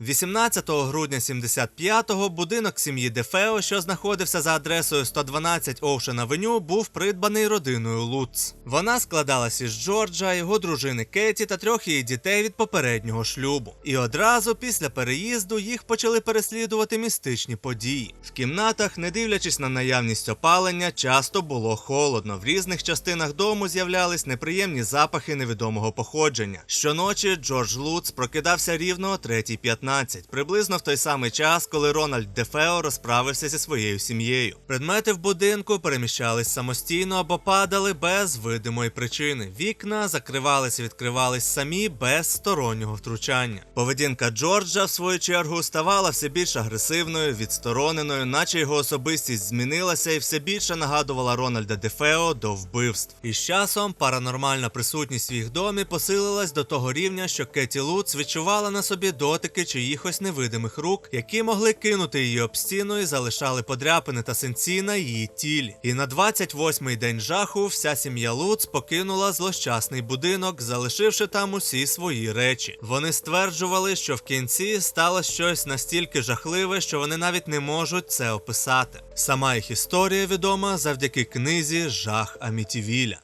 18 грудня 75-го будинок сім'ї Дефео, що знаходився за адресою 112 Ocean Avenue, був придбаний родиною Луц. Вона складалась із Джорджа, його дружини Кеті та трьох її дітей від попереднього шлюбу. І одразу після переїзду їх почали переслідувати містичні події. В кімнатах, не дивлячись на наявність опалення, часто було холодно. В різних частинах дому з'являлись неприємні запахи невідомого походження. Щоночі Джордж Луц прокидався рівно о 3.15, приблизно в той самий час, коли Рональд Дефео розправився зі своєю сім'єю. Предмети в будинку переміщались самостійно або падали без видимої причини. Вікна закривались і відкривались самі без стороннього втручання. Поведінка Джорджа, в свою чергу, ставала все більш агресивною, відстороненою, наче його особистість змінилася і все більше нагадувала Рональда Дефео до вбивств. І з часом паранормальна присутність в їх домі посилилась до того рівня, що Кеті Луц відчувала на собі дотики чиїхось невидимих рук, які могли кинути її об стіну і залишали подряпини та синці на її тілі. І на 28-й день жаху вся сім'я Луц покинула злощасний будинок, залишивши там усі свої речі. Вони стверджували, що в кінці стало щось настільки жахливе, що вони навіть не можуть це описати. Сама їх історія відома завдяки книзі Жах Амітівіля.